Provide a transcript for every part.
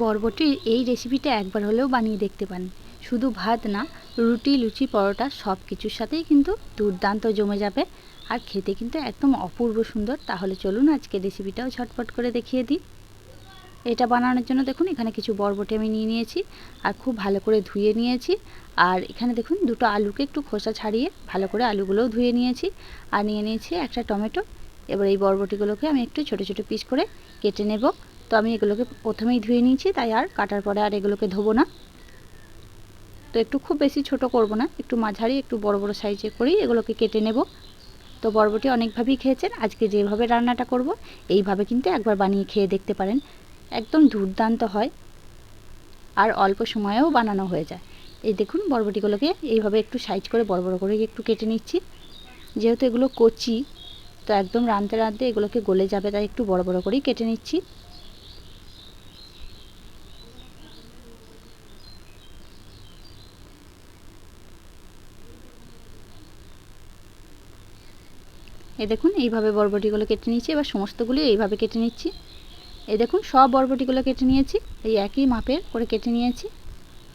বরবটির এই রেসিপিটা একবার হলেও বানিয়ে দেখতে পান। শুধু ভাত না, রুটি, লুচি, পরোটা সব কিছুর সাথেই কিন্তু দুর্দান্ত জমে যাবে। আর খেতে কিন্তু একদম অপূর্ব সুন্দর। তাহলে চলুন আজকে রেসিপিটাও ঝটপট করে দেখিয়ে দিই। এটা বানানোর জন্য দেখুন, এখানে কিছু বরবটি আমি নিয়ে নিয়েছি আর খুব ভালো করে ধুয়ে নিয়েছি। আর এখানে দেখুন, দুটো আলুকে একটু খোসা ছাড়িয়ে ভালো করে আলুগুলোও ধুয়ে নিয়েছি। আর নিয়ে নিয়েছি একটা টমেটো। এবার এই বরবটিগুলোকে আমি একটু ছোটো ছোটো পিস করে কেটে নেব। তো আমি এগুলোকে প্রথমেই ধুয়ে নিয়েছি, তাই আর কাটার পরে আর এগুলোকে ধোবো না। তো একটু খুব বেশি ছোট করব না, একটু মাঝারি, একটু বড় বড় সাইজে করেই এগুলোকে কেটে নেব। তো বরবটি অনেকভাবেই খেয়েছেন, আজকে যেভাবে রান্নাটা করব, এইভাবে কিন্তু একবার বানিয়ে খেয়ে দেখতে পারেন। একদম দুর্দান্ত হয়, আর অল্প সময়েও বানানো হয়ে যায়। এই দেখুন, বরবটিগুলোকে এইভাবে একটু সাইজ করে বড় বড় করে একটু কেটে নিচ্ছি। যেহেতু এগুলো কচি, তো একদম রাঁধতে রাঁধতে এগুলোকে গলে যাবে, তাই একটু বড় বড় করেই কেটে নিচ্ছি। এই দেখুন, এইভাবে বরবটিগুলো কেটে নিচ্ছি এবার সমস্তগুলি এইভাবে কেটে নিচ্ছি। এই দেখুন, সব বরবটিগুলো কেটে নিয়েছি। এই একই মাপের করে কেটে নিয়েছি।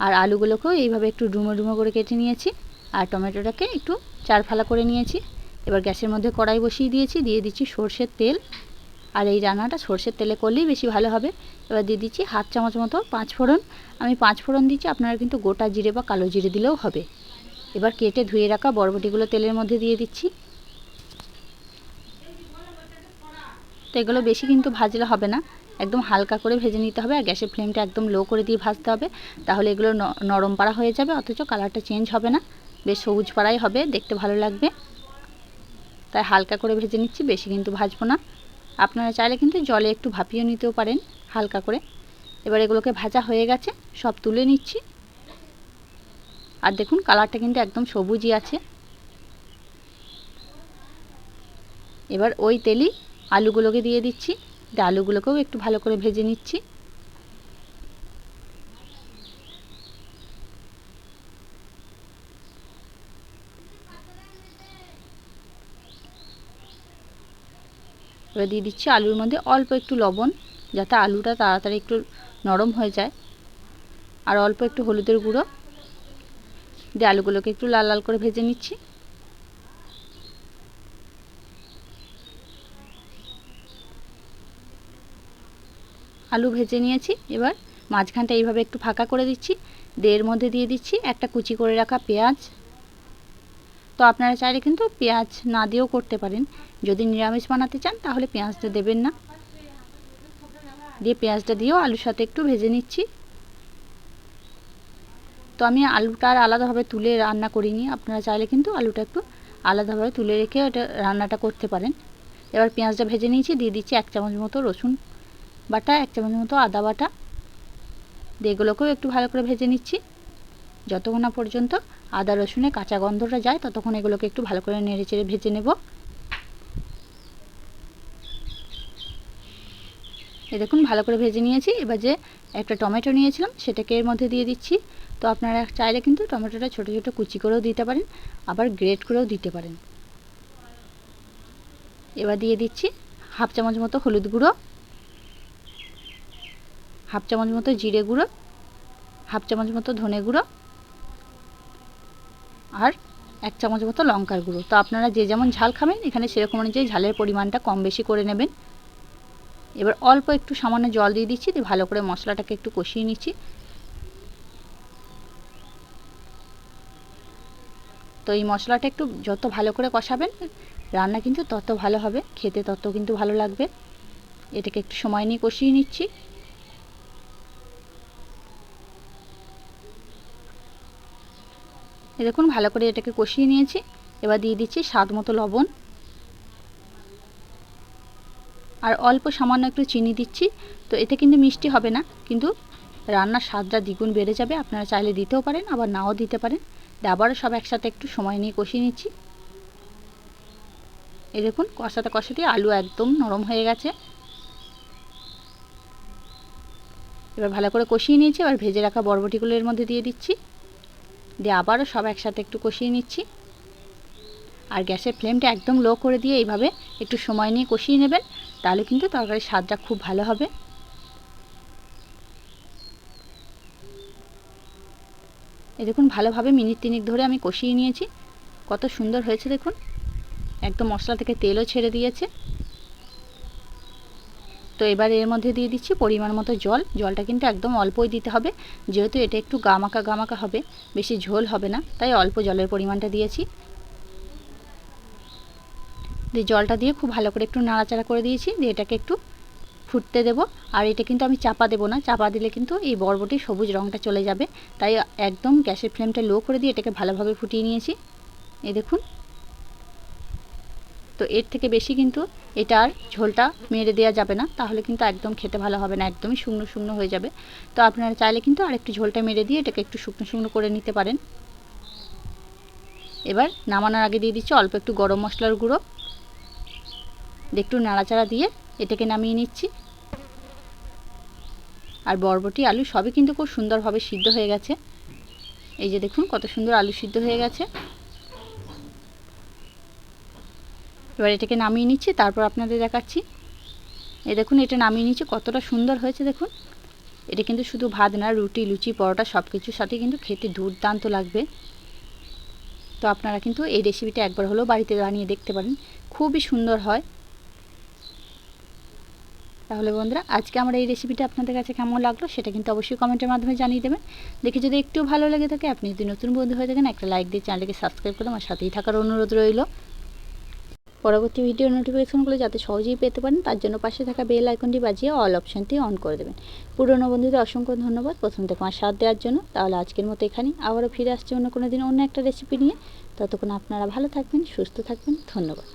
আর আলুগুলোকেও এইভাবে একটু ডুমো ডুমো করে কেটে নিয়েছি। আর টমেটোটাকে একটু চার ফালা করে নিয়েছি। এবার গ্যাসের মধ্যে কড়াই বসিয়ে দিয়েছি। দিয়ে দিচ্ছি সর্ষের তেল। আর এই রান্নাটা সর্ষের তেলে করলেই বেশি ভালো হবে। এবার দিয়ে দিচ্ছি হাত চামচ মতো পাঁচ ফোড়ন। আমি পাঁচ ফোড়ন দিচ্ছি, আপনারা কিন্তু গোটা জিরে বা কালো জিরে দিলেও হবে। এবার কেটে ধুয়ে রাখা বরবটিগুলো তেলের মধ্যে দিয়ে দিচ্ছি। তো এগুলো বেশি কিন্তু ভাজলে হবে না। একদম হালকা করে ভেজে নিতে হবে আর গ্যাসের ফ্লেমটা একদম লো করে দিয়ে ভাজতে হবে। তাহলে এগুলো নরম পাড়া হয়ে যাবে, অথচ কালারটা চেঞ্জ হবে না। বেশ সবুজ পাড়াই হবে, দেখতে ভালো লাগবে। তাই হালকা করে ভেজে নিচ্ছি, বেশি কিন্তু ভাজবো না। আপনারা চাইলে কিন্তু জলে একটু ভাপিয়ে নিতেও পারেন, হালকা করে। এবার এগুলোকে ভাজা হয়ে গেছে, সব তুলে নিচ্ছি। আর দেখুন কালারটা কিন্তু একদম সবুজই আছে। এবার ওই তেলই আলুগুলোকে দিয়ে দিচ্ছি। দিয়ে আলুগুলোকেও একটু ভালো করে ভেজে নিচ্ছি। এবার দিয়ে দিচ্ছি আলুর মধ্যে অল্প একটু লবণ, যাতে আলুটা তাড়াতাড়ি একটু নরম হয়ে যায়। আর অল্প একটু হলুদের গুঁড়ো। দিয়ে আলুগুলোকে একটু লাল লাল করে ভেজে নিচ্ছি। আলু ভেজে নিয়েছি। এবার মাঝখানটা এইভাবে একটু ফাঁকা করে দিচ্ছি। এর মধ্যে দিয়ে দিচ্ছি একটা কুচি করে রাখা পেঁয়াজ। তো আপনারা চাইলে কিন্তু পেঁয়াজ না দিয়েও করতে পারেন। যদি নিরামিষ বানাতে চান তাহলে পেঁয়াজটা দেবেন না। দিয়ে পেঁয়াজটা দিয়েও আলুর সাথে একটু ভেজে নিচ্ছি। তো আমি আলুটা আর আলাদাভাবে তুলে রান্না করিনি। আপনারা চাইলে কিন্তু আলুটা একটু আলাদাভাবে তুলে রেখে ওটা রান্নাটা করতে পারেন। এবার পেঁয়াজটা ভেজে নিয়েছি। দিয়ে দিচ্ছি এক চামচ মতো রসুন। বাটা, এক চামচ মতো আদা বাটা। এগুলোকেও একটু ভালো করে ভেজে নিচ্ছি। যতক্ষণ না পর্যন্ত আদা রসুনে কাঁচা গন্ধটা যায়, ততক্ষণ এগুলোকে একটু ভালো করে নেড়ে চেড়ে ভেজে নেব। এ দেখুন, ভালো করে ভেজে নিয়েছি। এবার যে একটা টমেটো নিয়েছিলাম, সেটাকে এর মধ্যে দিয়ে দিচ্ছি। তো আপনারা চাইলে কিন্তু টমেটোটা ছোটো ছোটো কুচি করেও দিতে পারেন, আবার গ্রেট করেও দিতে পারেন। এবার দিয়ে দিচ্ছি হাফ চামচ মতো হলুদ গুঁড়ো। হাফ চামচ মতো জিরে গুঁড়ো, হাফ চামচ মতো ধনে গুঁড়ো আর এক চামচ মতো লঙ্কার গুঁড়ো। তো আপনারা যে যেমন ঝাল খাবেন, এখানে সেরকম অনুযায়ী ঝালের পরিমাণটা কম বেশি করে নেবেন। এবার অল্প একটু সামান্য জল দিয়ে দিচ্ছি, দিয়ে ভালো করে মশলাটাকে একটু কষিয়ে নিচ্ছি। তো এই মশলাটা একটু যত ভালো করে কষাবেন, রান্না কিন্তু তত ভালো হবে, খেতে তত কিন্তু ভালো লাগবে। এটাকে একটু সময় নিয়ে কষিয়ে নিচ্ছি। দেখুন, ভালো করে এটাকে কষিয়ে নিয়েছি। এবার দিয়ে দিচ্ছি স্বাদ মতো লবণ। আর অল্প সামান্য একটু চিনি দিচ্ছি। তো এতে কিন্তু মিষ্টি হবে না, কিন্তু রান্নার স্বাদটা দ্বিগুণ বেড়ে যাবে। আপনারা চাইলে দিতেও পারেন, আবার নাও দিতে পারেন। আবারও সব একসাথে একটু সময় নিয়ে কষিয়ে নিচ্ছি। এই দেখুন, কষাতে কষাতে আলু একদম নরম হয়ে গেছে। এবার ভালো করে কষিয়ে নিয়েছি, এবার ভেজে রাখা বরবটিগুলো এর মধ্যে দিয়ে দিচ্ছি। দিয়ে আবারও সব একসাথে একটু কষিয়ে নিচ্ছি। আর গ্যাসের ফ্লেমটা একদম লো করে দিয়ে এইভাবে একটু সময় নিয়ে কষিয়ে নেবেন, তাহলে কিন্তু তরকারির স্বাদটা খুব ভালো হবে। এ দেখুন, ভালোভাবে মিনিট তিনিক ধরে আমি কষিয়ে নিয়েছি। কত সুন্দর হয়েছে দেখুন। একদম মশলা থেকে তেলও ছেড়ে দিয়েছে। তো এবার এর মধ্যে দিয়ে দিচ্ছি পরিমাণ মতো জল। জলটা কিন্তু একদম অল্পই দিতে হবে। যেহেতু এটা একটু গামাকা গামাকা হবে, বেশি ঝোল হবে না, তাই অল্প জলের পরিমাণটা দিয়েছি। দিয়ে জলটা দিয়ে খুব ভালো করে একটু নাড়াচাড়া করে দিয়েছি, দিয়ে এটাকে একটু ফুটতে দেব। আর এটা কিন্তু আমি চাপা দেবো না, চাপা দিলে কিন্তু এই বরবটির সবুজ রঙটা চলে যাবে। তাই একদম গ্যাসের ফ্লেমটা লো করে দিয়ে এটাকে ভালোভাবে ফুটিয়ে নিয়েছি। এই দেখুন। তো এর থেকে বেশি কিন্তু এটা আর ঝোলটা মেরে দেওয়া যাবে না, তাহলে কিন্তু একদম খেতে ভালো হবে না, একদমই শুকনো শুকনো হয়ে যাবে। তো আপনারা চাইলে কিন্তু আরেকটু ঝোলটা মেরে দিয়ে এটাকে একটু শুকনো শুকনো করে নিতে পারেন। এবার নামানোর আগে দিয়ে দিচ্ছি অল্প একটু গরম মশলার গুঁড়ো। একটু নাড়াচাড়া দিয়ে এটাকে নামিয়ে নিচ্ছি। আর বরবটি, আলু সবই কিন্তু খুব সুন্দরভাবে সিদ্ধ হয়ে গেছে। এই যে দেখুন কত সুন্দর আলু সিদ্ধ হয়ে গেছে। এবার এটাকে নামিয়ে নিচ্ছি, তারপর আপনাদের দেখাচ্ছি। এ দেখুন, এটা নামিয়ে নিচ্ছি, কতটা সুন্দর হয়েছে দেখুন। এটা কিন্তু শুধু ভাত না, রুটি, লুচি, পরোটা সব কিছুর সাথে কিন্তু খেতে দুর্দান্ত লাগবে। তো আপনারা কিন্তু এই রেসিপিটা একবার হলেও বাড়িতে বানিয়ে দেখতে পারেন, খুবই সুন্দর হয়। তাহলে বন্ধুরা, আজকে আমার এই রেসিপিটা আপনাদের কাছে কেমন লাগল সেটা কিন্তু অবশ্যই কমেন্টের মাধ্যমে জানিয়ে দেবেন। দেখে যদি একটু ভালো লেগে থাকে, আপনি যদি নতুন বন্ধু হয়ে থাকেন, একটা লাইক দিয়ে চ্যানেলকে সাবস্ক্রাইব করে আমার সাথেই থাকার অনুরোধ রইল। পরবর্তী ভিডিও নোটিফিকেশনগুলো যাতে সহজেই পেতে পারেন, তার জন্য পাশে থাকা বেল আইকনটি বাজিয়ে অল অপশানটি অন করে দেবেন। পুরনো বন্ধুদের অসংখ্য ধন্যবাদ। প্রথম থেকে আমার সাথ দেওয়ার জন্য। তাহলে আজকের মতো এখানেই। আবারও ফিরে আসছে অন্য কোনো দিন অন্য একটা রেসিপি নিয়ে। ততক্ষণ আপনারা ভালো থাকবেন, সুস্থ থাকবেন। ধন্যবাদ।